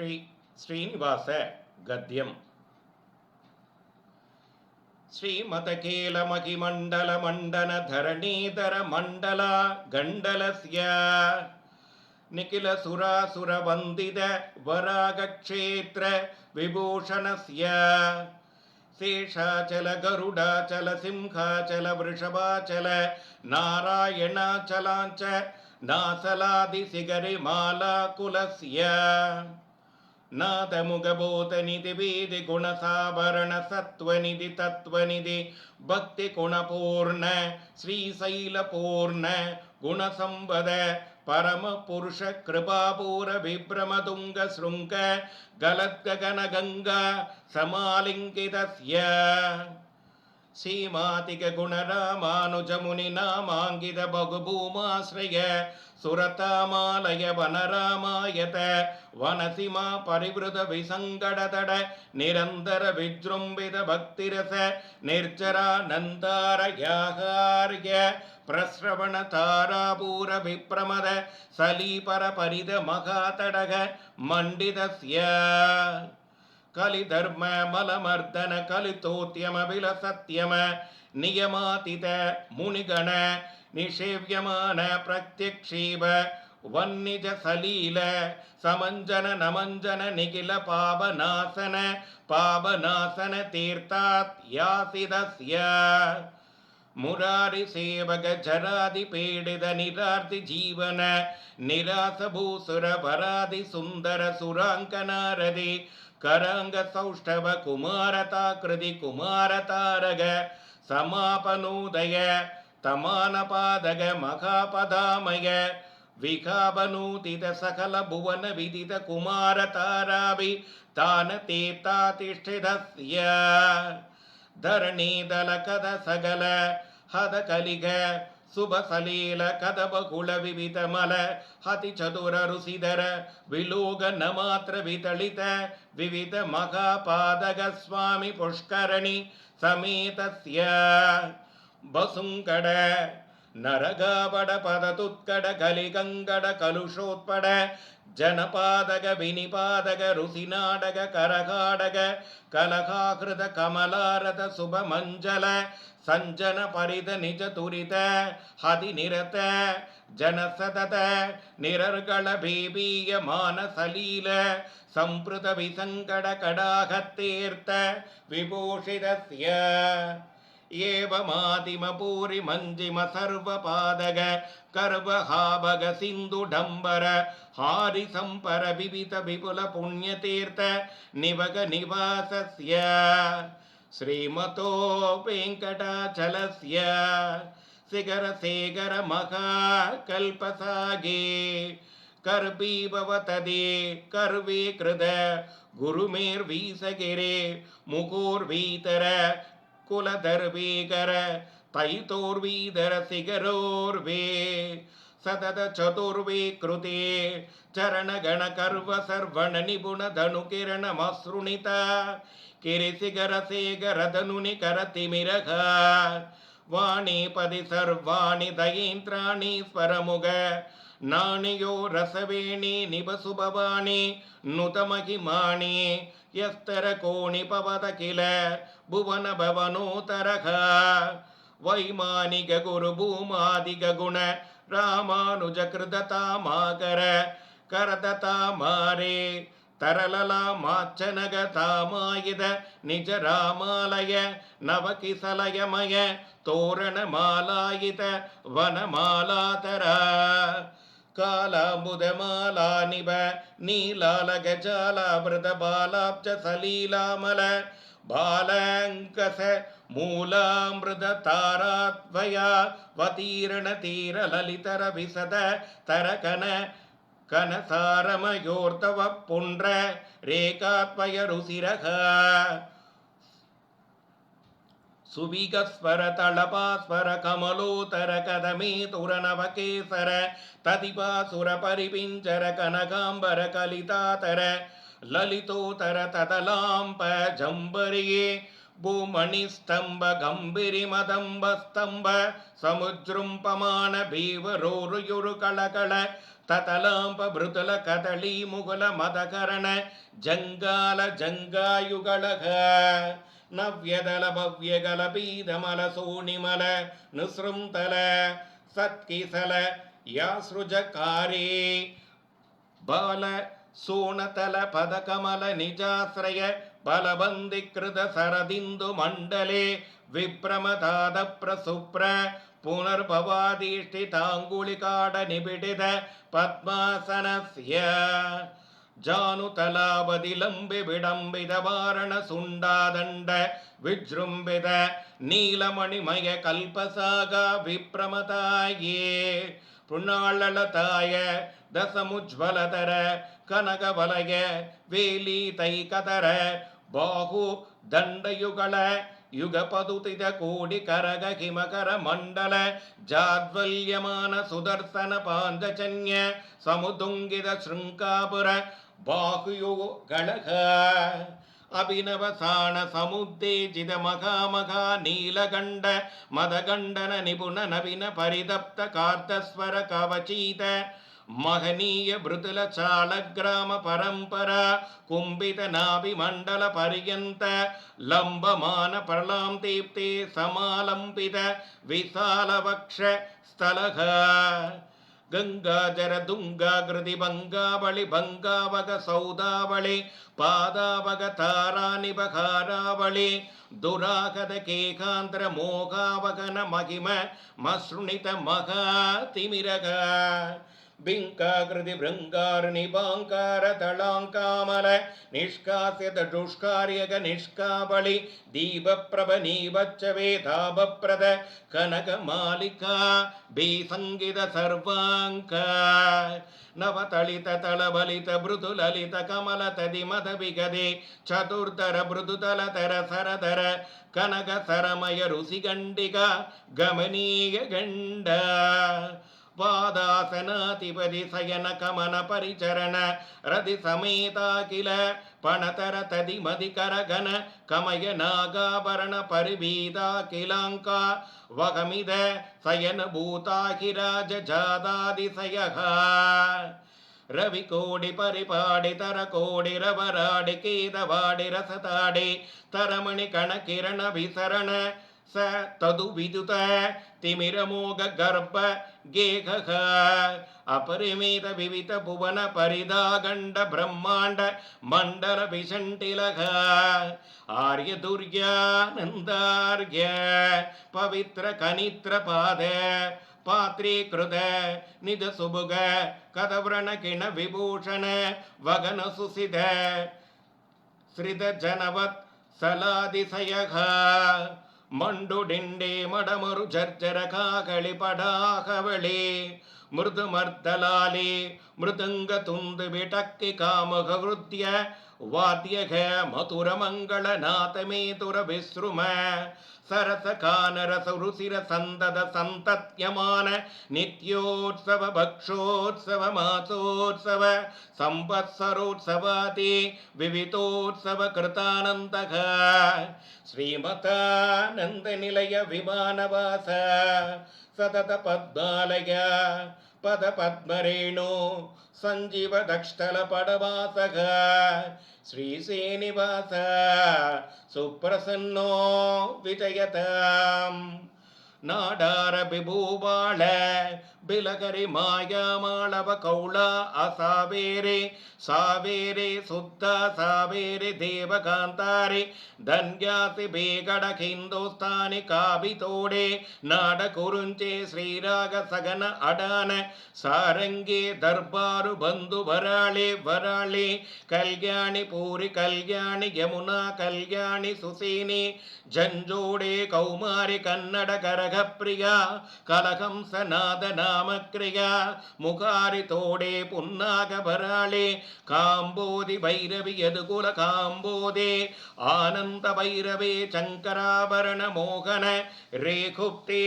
ஸ்ரீ ஸ்ரீனிவாச கத்தியம் श्रीमतकीलमखिमण्डलमण्डनधरणीधरमण्डला गण्डलस्य निखिलसुरासुरवन्दितवरागक्षेत्र विभूषणस्य शेषाचल गरुडाचल सिंहाचल वृषभाचल नारायणाचलाञ्च नासलादिशिखरिमालाकुलस्य नादमुगबभोधनिधि वेदि तत्त्वनिधि भक्तिगुणपूर्ण श्रीशैलपूर्ण गुणसंवद परमपुरुषकृपापूरविभ्रमतुङ्गशृङ्ग गलद्गगनगङ्गा समालिङ्गितस्य। श्रीमातिकगुणरामानुजमुनिनामाङ्गित बहुभूमाश्रय सुरतामालय वनरामायत वनसिमा परिवृतविसङ्गडतड निरन्तरविजृम्बितभक्तिरस निर्जरानन्दारयाहार्य प्रस्रवणतारापूरभिप्रमद सलीपरपरिदमघातडग मण्डितस्य கலி தர்ம மலமர்தன கலி தோத்தியமபில சத்தியம நியமாதித முனிகண நிஷேவியமான பிரத்யக்ஷீப வன்னிஜ சலீல சமஞ்சன நமஞ்சன நிகில பாபநாசன பாபநாசன தீர்த்தாத் யாசிதஸ்ய. முராரி சேவக ஜராதி பேடித நிரார்த்தி ஜீவன நிராசபூசுர வராதி சுந்தர சுராங்கனாரதி ಕರಂಗ ಸೌಷ್ಠವ ಕುಮಾರತಾ ಕೃತಿ ಕುಮಾರತಾರಗ ಸಮಾಪನೋದಯ ತಮಾನ ಪಾದಗ ಮಹಾಪದಾಮಯ ವಿಖಾಪನೂತಿತ ಸಕಲ ಭುವನ ವಿದಿತ ಕುಮಾರ ತಾರಾಭಿ ತಾನ ತೀರ್ಥಾತಿಷ್ಠಿತಸ್ಯ. ಧರಣೀದಲಕದ ಸಗಲ ಹದ ಕಲಿಗ ಶುಭ ಸಲೀಲ ಕದ ಬಕುಳ ವಿವಿಧ ಮಲ ಹತಿ ಚತುರ ರುಸಿದರ ವಿಲೋಗನ ಮಾತ್ರ ವಿತಳಿತ ವಿವಿಧ ಮಹಾಪಾದಗ ಸ್ವಾಮಿ ಪುಷ್ಕರಣಿ ಸಮೇತಸ್ಯ ಬಸುಂಕಡ ನರಗಾಬಡ ಪದ ತುತ್ಕಡ ಕಲಿಗಂಗಡ ಕಲುಷೋತ್ಪಡ ಜನಪಾದಗ ವಿನಿಪಾದಗ ರುಸಿನಾಡಗ ಕರಗಾಡಗ ಕಲಕಾಕೃತ ಕಮಲಾರತ ಶುಭ ಮಂಜಲ ಸಂಜನ ಪರಿದ ನಿಜ ತುರಿತ ಹದಿ ನಿರತ ಜನ ಸತತ ನಿರರ್ಗಳ ಬೇಬೀಯ ಮಾನ ಸಲೀಲ ಸಂಪೃತ ವಿಸಂಕಡ ಕಡಾಹತ್ತೇರ್ಥ ವಿಭೂಷಿತಸ್ಯ ஏவமாதிமபூரிமஞ்சிம சர்வபாதக கர்வஹாபக சிந்துடம்பர ஹாரிசம்பர விவித விபுல புண்ணியதீர்த்த நிவக நிவாசஸ்ய ஸ்ரீமதோ வெங்கடாச்சலஸ்ய शिखरशेखरमहाकल्पसागे कर्पीभवतदे कर्वे कृत गुरुमेर्वीसगिरे मुकोर्वीतर ಕಲ್ಪಸಾಗೆ ಕರ್ಬೀಭವತದೆ ಕರ್ವೇ ಕೃತ ಗುರುಮೇರ್ವೀಸಗೆರೆ ಮುಖೋರ್ವೀತರ ಕುಲಧರ್ವೇಗರ ತೈತೋರ್ವೀದರ ಸಿಗರೋರ್ವೇ ಸತತ ಚತುರ್ವೇ ಕೃತೆ ಚರಣಗಣ ಕರ್ವ ಸರ್ವಣ ನಿಪುಣ ಧನು ಕಿರಣ ಮಸೃಣಿತ ಕಿರಿಸಿಗರ ಸೇಗರದನುನಿ ಕರತಿಮಿರಘ ವಾಣಿ ಪದಿ ಸರ್ವಾಣಿ ದಯೇಂದ್ರಾಣಿ ಸ್ವರಮುಗ ನಾಣಿಯೋ ರಸವೇಣಿ ನಿಬಸುಭವಾಣಿ ನುತಮಹಿಮಾಣಿ यस्तरकोणिपवद किल भुवनभवनोतरः वैमानिकगुरुभूमादिगुण रामानुजकृततामाकर करदतामारे தரலலாமாச்சனகதாமாயுத நிஜ ராமாலய நவகிசலயமய தோரணமாலாயுத வனமாலாதரா कालाबुधमालानिव नीलालगजालामृतबालाब्जसलीलामल बालाङ्कस मूलामृततारात्वया वतीर्णतीरललितरभिसद तरकन कनसारमयोर्तव पुण्ड्र रेखात्वयरुसिरः सुविगस्वरतलपास्वरकमलोतरकदमे तुरनवकेसर तदिपासुरपरिपिञ्जरकनकाम्बरकलितातर ललितोतरतदलाम्बजम्बरिये भूमणिस्तम्भगम्भिरिमदम्बस्तम्भ समुद्रुम्पमानभीवरोरुयुरुकलकल ततलाम्बभृतुलकदलीमुगुलमदकरण जङ्गालजङ्गायुगलः नव्यदलभव्यगलपीधमलसूनिमल निसृन्तल सत्किसल यासृजकारे बाल सूणतलपदकमलनिजाश्रय बलबन्दिकृतसरदिन्दुमण्डले विभ्रमदादप्रसुप्र पुनर्भवादीष्टिताङ्गुलिकाडनिबिडित पद्मासनस्य ಜಾನುತಲಾಬದಿಲಂಬೆ ಬಿಡಂಬಿದ ವಾರಣ ಸುಂಡಾದಂಡ ವಿಜೃಂಭಿದ ನೀಲಮಣಿಮಯ ಕಲ್ಪಸಾಗ ವಿಪ್ರಮತಾಯೇ. ಪೃಣಾಳತಾಯ ದಸಮುಜ್ವಲತರ ಕನಕವಲಯ ವೇಲೀತೈಕತರ ಬಾಹು ದಂಡಯುಗಳ ಯುಗಪದುತಿದ ಕೂಡಿ ಕರಗ ಹಿಮಕರ ಮಂಡಲ ಜಾಜ್ವಲ್ಯಮಾನ ಸುದರ್ಶನ ಪಾಂಜಜನ್ಯ ಸಮುದುಂಗಿದ ಶೃಂಕಾಪುರ बाहुयोगणः अभिनवसाणसमुद्देजितमघामघा नीलकण्ड मदगण्डन निपुणनविनपरितप्तकार्तस्वरकवचीत महनीयभृतुलचालग्रामपरम्परा कुम्भितनाभिमण्डलपर्यन्त लम्बमानप्रलां दीप्ते समालम्बित विशालवक्षस्थलः ಕವಚೀತ ಮಹನೀಯ ಮೃದುಲ ಚಾಳಗ್ರಾಮ ಪರಂಪರ ಕುಂಭಿತ ನಾಭಿ ಮಂಡಲ ಪರ್ಯಂತ ಲಂಬಮಾನ ಪ್ರಲಾಂ ದೀಪ್ತಿ ಸಮಾಲಂಬಿತ ವಿಶಾಲ ವಕ್ಷ ಸ್ಥಳಗ ಗಂಗಾಜರ ದುಂಗಾಗೃತಿ ಭಂಗಾವಳಿ ಭಂಗಾವಗ ಸೌದಾವಳಿ ಪಾದಾವಗ ತಾರಾನಿ ಬಖಾರಾವಳಿ ದುರಾಗದ ಕೇಕಾಂತರ ಮೋಘಾವಗನ ಮಹಿಮ ಮಸೃಣಿತ ಮಹಾ ತಿಮಿರಗ ಬಿಂಕಾಕೃತಿ ಭೃಂಗಾರ ಬಾಂಕಾರ ತಳಾಂಕಾಮಲ ನಿಷ್ಕಾಸ್ಯದ ದುಷ್ಕಾರ್ಯಗ ನಿಷ್ಕಾಬಳಿ ದೀಪಪ್ರಭ ನೀವಚ್ಚವೇ ವೇದಾಭಪ್ರದ ಕನಕ ಮಾಲಿಕಾ ಸಂಗೀತ ಸರ್ವಾಂಕ ನವತಳಿತ ತಳಬಲಿತ ಕಮಲ ತದಿ ಮದ ಬಿಗದೆ ಚತುರ್ಧರ ಮೃದುತಲ ತರ ಸರದರ ಕನಕ ಸರಮಯ ಋಷಿಗಂಡಿಗ ಗಮನೀಯ ಗಂಡ ವಾದಾಸನಾಧಿಪತಿ ಸಯನ ಕಮನ ಪರಿಚರಣ ರತಿ ಸಮೇತಾಕಿಲ ಪಣತರ ತದಿ ಮದಿಕರ ಘನ ಕಮಯ ನಾಗಾಭರಣ ಪರಿಭೀತಾಕಿಲಾಂಕ ವಗಮಿದ ಸಯನ ಭೂತಾಹಿರಾಜ ಜಾದಾದಿಸಯಃ ರವಿ ಕೋಡಿ ಪರಿಪಾಡಿ ತರ ಕೋಡಿ ರವರಾಡಿ ಕೇದವಾಡಿ ರಸತಾಡಿ ತರಮಣಿ ಕಣ ಕಿರಣ ವಿಸರಣ ಸ ತದು ವಿದುತ ತಿಮಿರ ಮೋಗ ಗರ್ಭ ಗೇಘ ಅಪರಿಮಿತ ವಿವಿಧ ಭುವನ ಪರಿದಾಗಂಡ ಬ್ರಹ್ಮಾಂಡ ಮಂಡಲ ವಿಷಂಟಿಲಘ ಆರ್ಯ ದುರ್ಯಾನಂದಾರ್ಯ ಪವಿತ್ರ ಕನಿತ್ರ ಪಾದ ಪಾತ್ರೀಕೃತ ನಿಜ ಸುಭುಗ ಕದವ್ರಣ ಕಿಣ ವಿಭೂಷಣ ವಗನ ಸುಸಿದ ಶ್ರಿದ ಜನವತ್ ಸಲಾದಿಸಯಘ ಮಂಡುಡಿಂಡೆ ಮಡಮರು ಜರ್ಜರ ಕಾಕಳಿ ಪಡಾಕವಳಿ மிருது மர்தலாலே மிருதுங்க துந்து விடக்கி காமுக விருத்திய வாத்தியக மதுர மங்கள நாதமே துர விஸ்ரும சரச கானரச ருசிர சந்தத சந்தத்யமான நித்யோத்சவ பக்ஷோத்சவ மாசோத்சவ சம்பத்சரோத்சவாதி விவிதோத்சவ கிருதானந்தக ஸ்ரீமதானந்த நிலைய விமானவாச சதத பத்மாலய ಪದ ಪದ್ಮರೇಣು ಸಂಜೀವ ದಕ್ಷಲ ಪಡವಾಸಗ ಶ್ರೀ ಶ್ರೀನಿವಾಸ ಸುಪ್ರಸನ್ನೋ ವಿಜಯತ. ನಾಡಾರ ಬಿಭೂಬಾಳ ಬಿಲಗರಿ ಮಾಯಾಮಾಳವ ಕೌಳ ಅಸಾವೇರೆ ಸಾವೇರೆ ಸುದ್ದ ಸಾವೇರೆ ದೇವಕಾಂತಾರಿ ಧನ್ಯಾಸಿ ಬೇಗಡ ಹಿಂದೂಸ್ತಾನಿ ಕಾಬಿತೋಡೆ ನಾಡ ಕುರುಂಚೆ ಶ್ರೀರಾಗ ಸಗನ ಅಡಾನ ಸಾರಂಗಿ ದರ್ಬಾರು ಬಂಧು ವರಾಳಿ ವರಾಳಿ ಕಲ್ಯಾಣಿ ಪೂರಿ ಕಲ್ಯಾಣಿ ಯಮುನಾ ಕಲ್ಯಾಣಿ ಸುಸೇನಿ ಜಂಜೋಡೆ ಕೌಮಾರಿ ಕನ್ನಡ ಕರಗ ಪ್ರಿಯ ಕಲಹಂಸ காமக்ரியால் முகாரி தோடே புன்னாக பராளே காம்போதி பைரவி எதுகுல காம்போதே ஆனந்த பைரவே சங்கராபரண மோகன ரேகுப்தே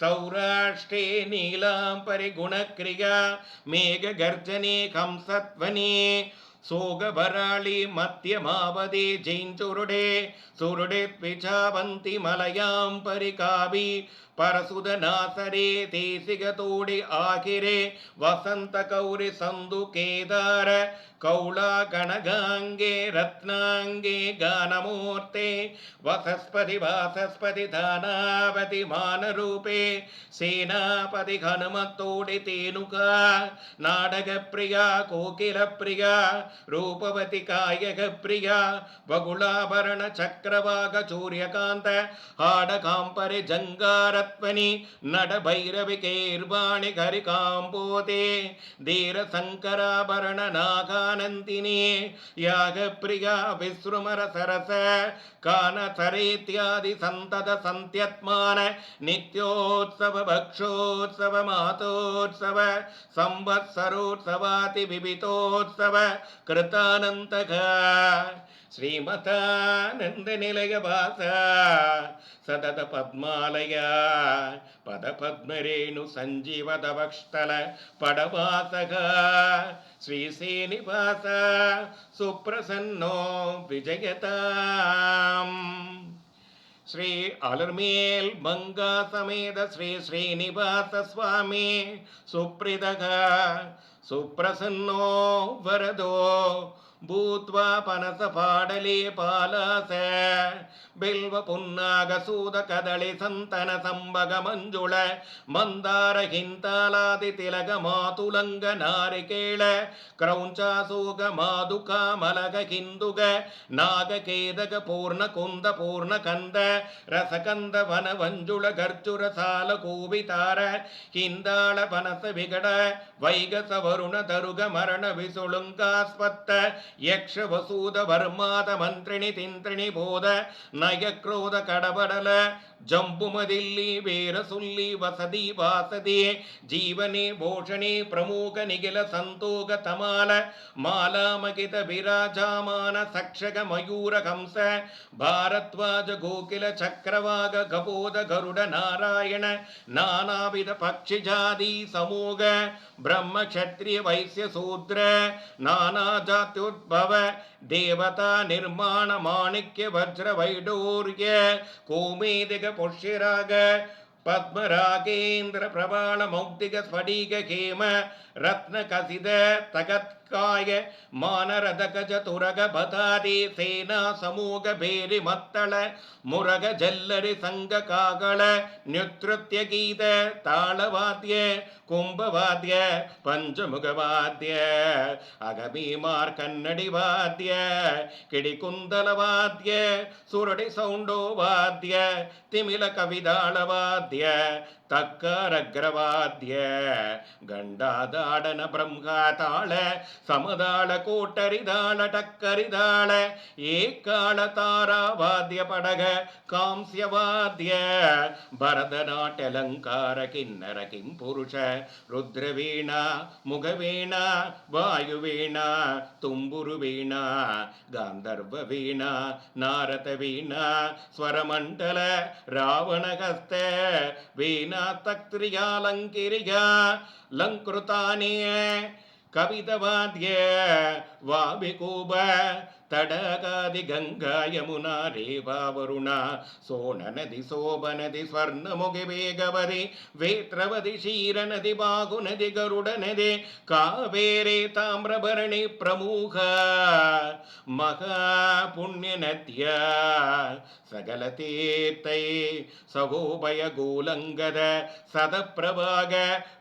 சௌராஷ்டிரே நீலாம்பரி குணக்ரியா மேக கர்ஜனே கம்சத்வனே சோகபராளி மத்தியமாவதே ஜெயின் சுருடே சுருடே பிச்சாவந்தி மலையாம்பரி காவி ಪರಸುಧನಾಸರೇ ತೇಸಿಗತೋಡಿ ಆಕಿರೆ ವಸಂತ ಕೌರಿ ಸಂದು ಕೇದಾರ ಕೌಳ ಗಣಗಾಂಗೆ ರತ್ನಾಂಗೆ, ಗಾನಮೂರ್ತೆ, ವಸಸ್ಪತಿ ವಾಸಸ್ಪತಿ ದಾನಾವತಿ ಮಾನರೂಪೆ, ಸೇನಾಪತಿ ಹನುಮತ್ತೋಡಿ ತೇನುಕ ನಾಡಗ ಪ್ರಿಯ ಕೋಕಿಲ ಪ್ರಿಯ ರೂಪವತಿ ಕಾಯಕ ಪ್ರಿಯ ಬಗುಳಾಭರಣ ಚಕ್ರವಾಗ ಸೂರ್ಯಕಾಂತ, ಹಾಡಕಾಂಪರೆ ಜಂಗಾರತ್ವನಿ கத்வனி நடபைரவிகேர்வாணி கரிகாம்போதே தீரசங்கராபரண நாகானந்தினே யாகப்பிரியா விஸ்ருமர சரச கானசரேத்யாதி சந்தத சந்தியத்மான நித்யோத்சவ பக்ஷோத்சவ மாதோத்சவ சம்பத்சரோத்சவாதி விபிதோத்சவ கிருத்தானந்தக. శ్రీమతానందనిలయవాస సతత పద్మాలయ పద పద్మరేణు సంజీవదవక్షల పడవాసగా శ్రీ శ్రీనివాస సుప్రసన్నో విజయతాం. శ్రీ అలర్మేల్ మంగా సమేత శ్రీ శ్రీనివాస స్వామి సుప్రిదగా సుప్రసన్నో వరదో ಮಂಗಾ ಸಮೇತ ಶ್ರೀ ಶ್ರೀನಿವಾಸ ಸ್ವಾಮಿ ಸುಪ್ರಿದಗ ಸುಪ್ರಸನ್ನೋ ವರದೋ ಭೂತ್ವಾ ಪನಸ ಪಾಡಲಿ ಪಾಲಾಸ ಬಿಲ್ವ ಪುನ್ನಾಗ ಸೂದ ಕದಳಿ ಸಂತನ ಸಂಬಗ ಮಂಜುಳ ಮಂದಾರ ಹಿಂತಾಲಾದಿ ತಿಲಗ ಮಾತುಲಂಗ ನಾರಿಕೇಳ ಕ್ರೌಂಚಾಸೂಗ ಮಾದುಕ ಮಲಗ ಹಿಂದುಗ ನಾಗ ಕೇದಗ ಪೂರ್ಣ ಕುಂದ ಪೂರ್ಣ ಕಂದ ರಸಕಂದ ವನ ವಂಜುಳ ಗರ್ಜುರ ಸಾಲ ಕೂವಿತಾರ ಹಿಂದಾಳ ಪನಸ ವಿಗಡ ವೈಗಸ ವರುಣ ದರುಗ ಮರಣ ವಿಸುಳುಂಗಾಸ್ಪತ್ತ ಯಕ್ಷ ವಸೂದ ವರ್ಮಾದ ಮಂತ್ರಿಣಿ ತಿಂತ್ರಿಣಿ ಬೋಧ ನಯ ಕ್ರೋಧ ಕಡಬಡಲ ಜಂಬುಮದಿಲ್ಲಿ ವೀರ ಸುಲ್ಲಿ ವಸದಿ ವಾಸದಿ ಜೀವನೆ ಭೂಷಣೆ ಪ್ರಮುಖ ನಿಗಿಲ ಸಂತೋಗ ತಮಾಲ ಮಾಲಾಮಗಿತ ವಿರಾಜಾಮಾನ ಸಕ್ಷಗ ಮಯೂರ ಕಂಸ ಭಾರದ್ವಾಜ ಗೋಕಿಲ ಚಕ್ರವಾಗ ಗಬೋಧ ಗರುಡ ನಾರಾಯಣ ನಾನಾವಿಧ ಪಕ್ಷಿ ಜಾತಿ ಸಮೂಗ ಬ್ರಹ್ಮ ಕ್ಷತ್ರಿಯ ವೈಶ್ಯ ಶೂದ್ರ ನಾನಾ ಜಾತ್ಯುದ್ಭವ ದೇವತಾ ನಿರ್ಮಾಣ ಮಾಣಿಕ್ಯ ವಜ್ರ ವೈಡೂರ್ಯ ಕೋಮೇದಿಗ पुष्यराग पद्मरागेन्द्रप्रबाणमौक्तिकस्फटिकहेम रत्नकसिद तगत् காய மானரதக சதுரக பதாரி சேனா சமூக பேரி மத்தள முரக ஜல்லரி சங்க காகள நியுத்ருத்திய கீத தாளவாத்திய கும்பவாத்திய பஞ்சமுகவாத்திய அகபீமார் கண்ணடி வாத்திய கிடிக்குந்தல வாத்திய சுரடி சவுண்டோ வாத்திய திமில கவிதாள வாத்திய ಸೌಂಡೋ ವಾದ್ಯ ತಿಮಿಲ ಕವಿದಾಳ ವಾದ್ಯ ತಕ್ಕರಗ್ರವಾದ್ಯ ಗಂಡಾದಾಡನ ಬ್ರಹ್ಮತಾಳ ಸಮದಾಳ ಕೋಟರಿದಾಳ ಟಕ್ಕರಿದಾಳ ಏಕಾಳ ತಾರಾವಾದ್ಯ ಪಡಗ ಕಾಂಸ್ಯವಾದ್ಯ ಭರತನಾಟ್ಯಲಂಕಾರ ಕಿನ್ನರ ಕಿಂಪುರುಷ ರುದ್ರವೀಣ ಮುಗವೀಣ ವಾಯುವೀಣ ತುಂಬುರು ವೀಣ ಗಾಂಧರ್ವ ವೀಣ ನಾರತ ವೀಣ ಸ್ವರಮಂಡಲ ರಾವಣಗಸ್ತ ವೀಣ लङ्कृतानि लङ्कृतानि कवितवाद्य वाभिकूप ತಡಗಾದಿ ಗಂಗಾ ಯಮುನಾ ರೇವಾ ವರುಣ ಸೋಣ ನದಿ ಶೋಭ ನದಿ ಸ್ವರ್ಣ ಮುಗಿ ವೇಗವದಿ ವೇತ್ರವದಿ ಕ್ಷೀರ ನದಿ ಬಾಗು ನದಿ ಗರುಡ ನದಿ ಕಾವೇರಿ ತಾಮ್ರಭರಣಿ ಪ್ರಮುಖ ಮಹಾ ಪುಣ್ಯ ನದ್ಯ ಸಕಲ ತೀರ್ಥೈ ಸಗೋಭಯ ಗೋಲಂಗದ ಸದಪ್ರಭಾಗ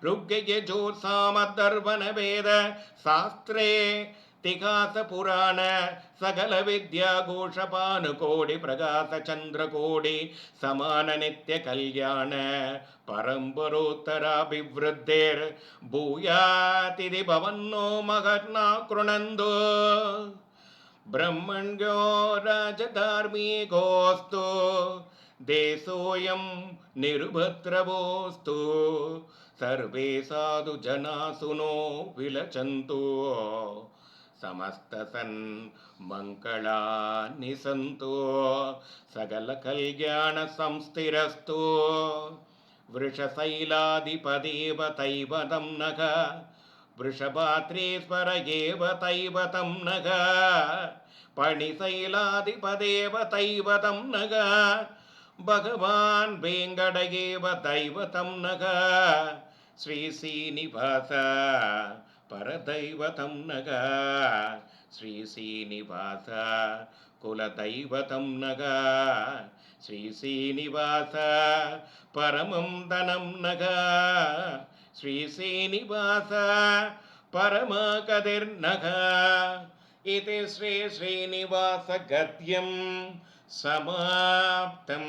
ರುಗ್ಗೆಗೆ ಜೋರ್ ಸಾಮದರ್ವನ ವೇದ ಶಾಸ್ತ್ರೇ திகாசபுராண சகல வித்யாகோஷபானுகோடி பிரகாச சந்திரகோடி சமான நித்திய கல்யாண பரம்பரோத்தராபிவருத்தேர். பூயாதிதி பவன்னோ மகர்ணா கிருணந்தோ ब्रह्मण्यो राजधार्मिकोऽस्तु देशोऽयं निरुपद्रवोऽस्तु सर्वे साधुजनासुनो विलचन्तु సమస్తసన్ మంగళాన్ని సంతో సకల కళ్యాణ సంస్థిరస్తో. వృషశైలాధిపదేవ తైవతం నగ వృషభాత్రేశ్వర ఏవ తైవతం నగ పణిశైలాధిపదేవ తైవతం నగ భగవాన్ వేంగడగేవ దైవతం నగ. శ్రీ శ్రీనివాస పరదైవతం నగా. శ్రీ శ్రీనివాస కులదైవతం నగా. శ్రీ శ్రీనివాస పరమం ధనం నగా. శ్రీ శ్రీనివాస పరమకదిర్నగా ఇది శ్రీ శ్రీనివాస గద్యం సమాప్తం.